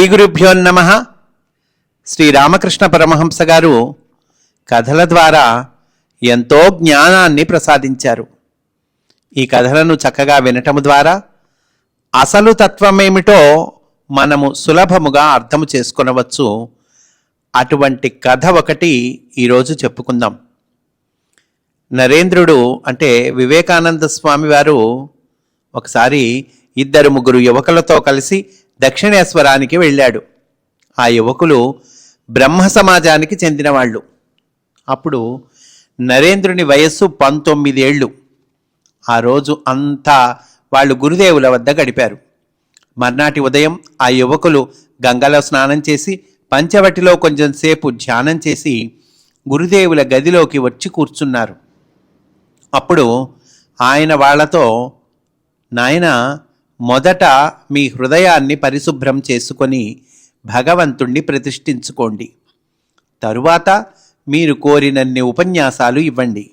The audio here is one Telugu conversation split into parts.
శ్రీ గురుభ్యో నమ. శ్రీ రామకృష్ణ పరమహంస గారు కథల ద్వారా ఎంతో జ్ఞానాన్ని ప్రసాదించారు. ఈ కథలను చక్కగా వినటము ద్వారా అసలు తత్వమేమిటో మనము సులభముగా అర్థము చేసుకొనవచ్చు. అటువంటి కథ ఒకటి ఈరోజు చెప్పుకుందాం. నరేంద్రుడు అంటే వివేకానంద స్వామి వారు ఒకసారి ఇద్దరు ముగ్గురు యువకులతో కలిసి దక్షిణేశ్వరానికి వెళ్ళాడు. ఆ యువకులు బ్రహ్మ సమాజానికి చెందినవాళ్ళు. అప్పుడు నరేంద్రుని వయస్సు పంతొమ్మిదేళ్ళు. ఆ రోజు అంతా వాళ్ళు గురుదేవుల వద్ద గడిపారు. మర్నాటి ఉదయం ఆ యువకులు గంగలో స్నానం చేసి పంచవటిలో కొంచెం సేపు ధ్యానం చేసి గురుదేవుల గదిలోకి వచ్చి కూర్చున్నారు. అప్పుడు ఆయన వాళ్ళతో నాయన మొదట మీ హృదయాన్ని పరిశుభ్రం చేసుకొని భగవంతుణ్ణి ప్రతిష్ఠించుకోండి. తరువాత మీరు కోరినన్ని ఉపన్యాసాలు ఇవ్వండి.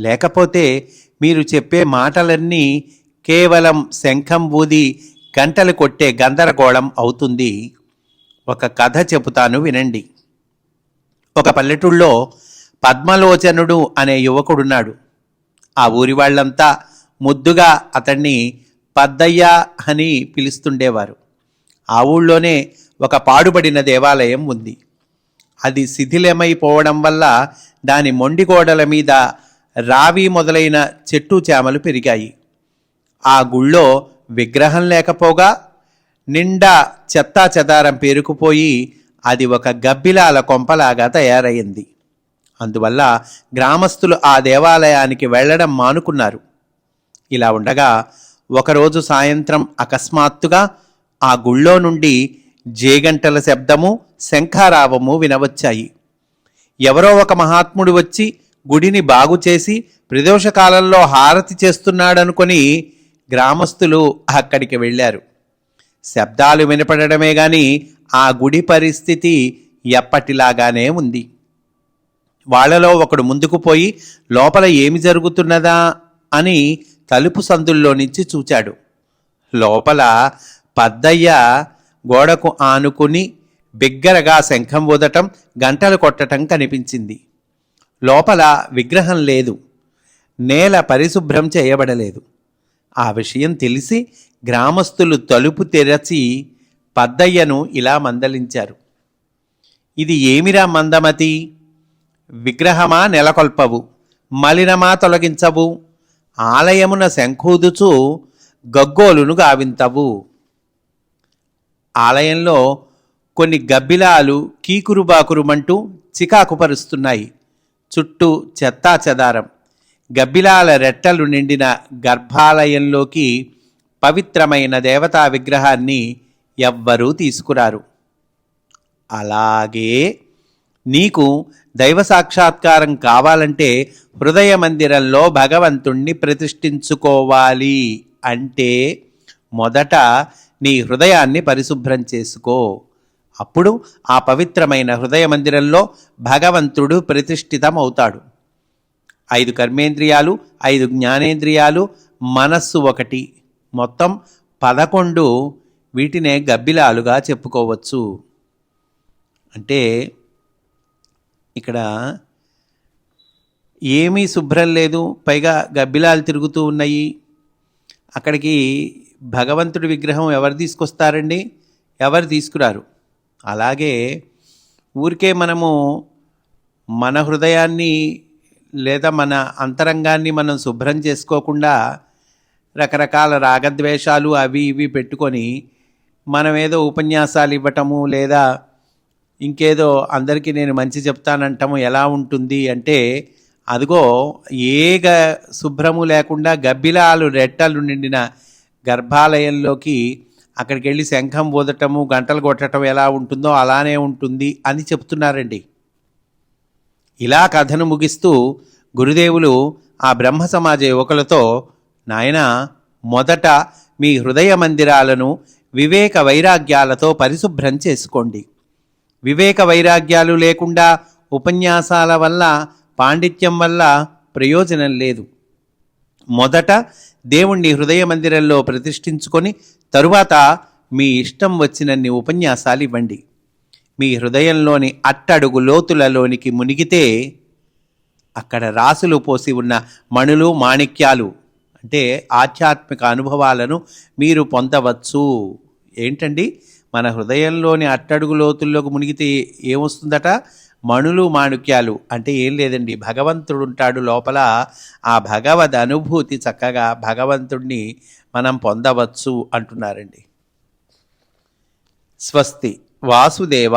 లేకపోతే మీరు చెప్పే మాటలన్నీ కేవలం శంఖం ఊది గంటలు కొట్టే గందరగోళం అవుతుంది. ఒక కథ చెబుతాను వినండి. ఒక పల్లెటూళ్ళలో పద్మలోచనుడు అనే యువకుడున్నాడు. ఆ ఊరి వాళ్ళంతా ముద్దుగా అతన్ని పద్దయ్య అని పిలుస్తుండేవారు. ఆ ఊళ్ళోనే ఒక పాడుబడిన దేవాలయం ఉంది. అది శిథిలమైపోవడం వల్ల దాని మొండి గోడల మీద రావి మొదలైన చెట్టు చేమలు పెరిగాయి. ఆ గుళ్ళో విగ్రహం లేకపోగా నిండా చెత్తా చెదారం పేరుకుపోయి అది ఒక గబ్బిలాల కొంపలాగా తయారయ్యింది. అందువల్ల గ్రామస్తులు ఆ దేవాలయానికి వెళ్ళడం మానుకున్నారు. ఇలా ఉండగా ఒకరోజు సాయంత్రం అకస్మాత్తుగా ఆ గుళ్ళో నుండి జేగంటల శబ్దము శంఖారావము వినవచ్చాయి. ఎవరో ఒక మహాత్ముడు వచ్చి గుడిని బాగు చేసి ప్రదోషకాలంలో హారతి చేస్తున్నాడనుకొని గ్రామస్తులు అక్కడికి వెళ్ళారు. శబ్దాలు వినపడమే గాని ఆ గుడి పరిస్థితి ఎప్పటిలాగానే ఉంది. వాళ్ళలో ఒకడు ముందుకు పోయి లోపల ఏమి జరుగుతున్నదా? అని తలుపు సందుల్లో నుంచి చూచాడు. లోపల పద్దయ్య గోడకు ఆనుకుని బిగ్గరగా శంఖం ఊదటం గంటలు కొట్టటం కనిపించింది. లోపల విగ్రహం లేదు. నేల పరిశుభ్రం చేయబడలేదు. ఆ విషయం తెలిసి గ్రామస్తులు తలుపు తెరచి పద్దయ్యను ఇలా మందలించారు. ఇది ఏమిరా మందమతి? విగ్రహమా నెలకొల్పవు? మలినమా తొలగించవు? ఆలయమున శంఖూదుచు గగ్గోలును గావింతవు. ఆలయంలో కొన్ని గబ్బిలాలు కీకురుబాకురుమంటూ చికాకుపరుస్తున్నాయి. చుట్టూ చెత్తా చెదారం. గబ్బిలాల రెట్టలు నిండిన గర్భాలయంలోకి పవిత్రమైన దేవతా విగ్రహాన్ని ఎవ్వరూ తీసుకురారు. అలాగే నీకు దైవ సాక్షాత్కారం కావాలంటే హృదయ మందిరంలో భగవంతుణ్ణి ప్రతిష్ఠించుకోవాలి అంటే మొదట నీ హృదయాన్ని పరిశుభ్రం చేసుకో. అప్పుడు ఆ పవిత్రమైన హృదయ మందిరంలో భగవంతుడు ప్రతిష్ఠితమవుతాడు. ఐదు కర్మేంద్రియాలు ఐదు జ్ఞానేంద్రియాలు మనస్సు ఒకటి. మొత్తం పదకొండు వీటినే గబ్బిలాలుగా చెప్పుకోవచ్చు. అంటే ఇక్కడ ఏమీ శుభ్రం లేదు. పైగా గబ్బిలాలు తిరుగుతూ ఉన్నాయి. అక్కడికి భగవంతుడి విగ్రహం ఎవరు తీసుకొస్తారండి? ఎవరు తీసుకురారు? అలాగే ఊరికే మనము మన హృదయాన్ని లేదా మన అంతరంగాన్ని మనం శుభ్రం చేసుకోకుండా రకరకాల రాగద్వేషాలు అవి ఇవి పెట్టుకొని మనం ఏదో ఉపన్యాసాలు ఇవ్వటము లేదా ఇంకేదో అందరికీ నేను మంచి చెప్తానంటాము ఎలా ఉంటుంది అంటే అదిగో ఏ గ శుభ్రము లేకుండా గబ్బిలాలు రెట్టలు నిండిన గర్భాలయంలోకి అక్కడికి వెళ్ళి శంఖం ఊదటము గంటలు కొట్టడం ఎలా ఉంటుందో అలానే ఉంటుంది అని చెప్తున్నారండి. ఇలా కథను ముగిస్తూ గురుదేవులు ఆ బ్రహ్మ సమాజ యువకులతో నాయన మొదట మీ హృదయ మందిరాలను వివేక వైరాగ్యాలతో పరిశుభ్రం చేసుకోండి. వివేక వైరాగ్యాలు లేకుండా ఉపన్యాసాల వల్ల పాండిత్యం వల్ల ప్రయోజనం లేదు. మొదట దేవుణ్ణి హృదయ మందిరంలో ప్రతిష్ఠించుకొని తరువాత మీ ఇష్టం వచ్చినన్ని ఉపన్యాసాలు ఇవ్వండి. మీ హృదయంలోని అట్టడుగు లోతులలోనికి మునిగితే అక్కడ రాసులు పోసి ఉన్న మణులు మాణిక్యాలు అంటే ఆధ్యాత్మిక అనుభవాలను మీరు పొందవచ్చు. ఏంటండి? మన హృదయంలోని అట్టడుగు లోతుల్లోకి మునిగితే ఏమొస్తుందట? మణులు మాణిక్యాలు. అంటే ఏం లేదండి. భగవంతుడు ఉంటాడు లోపల. ఆ భగవద్ అనుభూతి చక్కగా భగవంతుడిని మనం పొందవచ్చు అంటున్నారండి. స్వస్తి. వాసుదేవ.